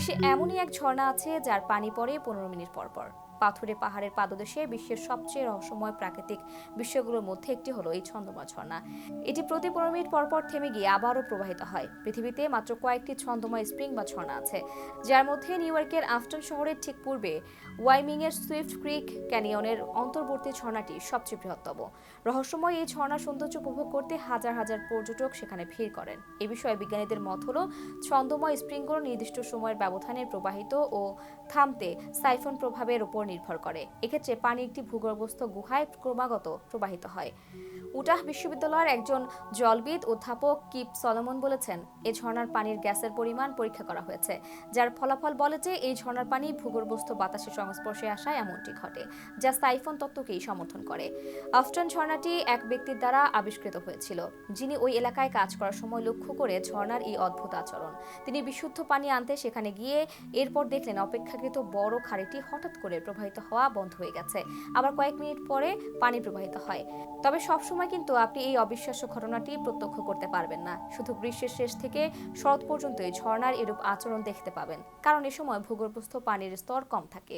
বিশ্বে এমনই এক ঝর্ণা আছে যার পানি পড়ে পনেরো মিনিট পর পর। পাথুরে পাহাড়ের পাদদেশে বিশ্বের সবচেয়ে রহস্যময় প্রাকৃতিক বিষয়গুলোর মধ্যে একটি হলো এই ছন্দময় ঝর্ণা। এটি প্রতি পনেরো মিনিট পর পর থেমে গিয়ে আবারও প্রবাহিত হয়। পৃথিবীতে মাত্র কয়েকটি ছন্দময় স্প্রিং বা ঝর্ণা আছে, যার মধ্যে নিউ ইয়র্কের আফটন শহরের ঠিক পূর্বে ওয়াইমিংয়ের সুইফট ক্রিক ক্যানিয়নের অন্তর্বর্তী ঝর্ণাটি সবচেয়ে বৃহত্তম। রহস্যময় এই ঝর্ণার সৌন্দর্য উপভোগ করতে হাজার হাজার পর্যটক সেখানে ভিড় করেন। এ বিষয়ে বিজ্ঞানীদের মত হলো, ছন্দময় স্প্রিংগুলো নির্দিষ্ট সময়ের ব্যবধানে প্রবাহিত ও থামতে সাইফন প্রভাবের উপর নির্ভর করে। এক্ষেত্রে পানি একটি ভূগর্ভস্থ গুহায় ক্রমাগত প্রবাহিত হয়। উটাহ বিশ্ববিদ্যালয়ের একজন জলবিদ অধ্যাপক কিপ সলোমন বলেছেন এই ঝর্ণার পানির গ্যাসের পরিমাণ পরীক্ষা করা হয়েছে, যার ফলাফল বলে যে এই ঝর্ণার পানি ভূগর্ভস্থ বাতাসের সংস্পর্শে আসায় এমনটি ঘটে, যা সাইফন তত্ত্বকেই সমর্থন করে। আফটন ঝর্ণাটি এক ব্যক্তির দ্বারা আবিষ্কৃত হয়েছিল, যিনি ওই এলাকায় কাজ করার সময় লক্ষ্য করে ঝর্ণার এই অদ্ভুত আচরণ। তিনি বিশুদ্ধ পানি আনতে সেখানে গিয়ে এরপর দেখলেন অপেক্ষাকৃত বড় খাড়িটি হঠাৎ করে প্রবাহিত হওয়া বন্ধ হয়ে গেছে। আবার কয়েক মিনিট পরে পানি প্রবাহিত হয়। তবে সবসময় কিন্তু আপনি এই অবিশ্বাস্য ঘটনাটি প্রত্যক্ষ করতে পারবেন না। শুধু গ্রীষ্মের শেষ থেকে শরৎ পর্যন্ত এই ঝর্ণার এরূপ আচরণ দেখতে পাবেন। কারণ এ সময় ভূগর্ভস্থ পানির স্তর কম থাকে।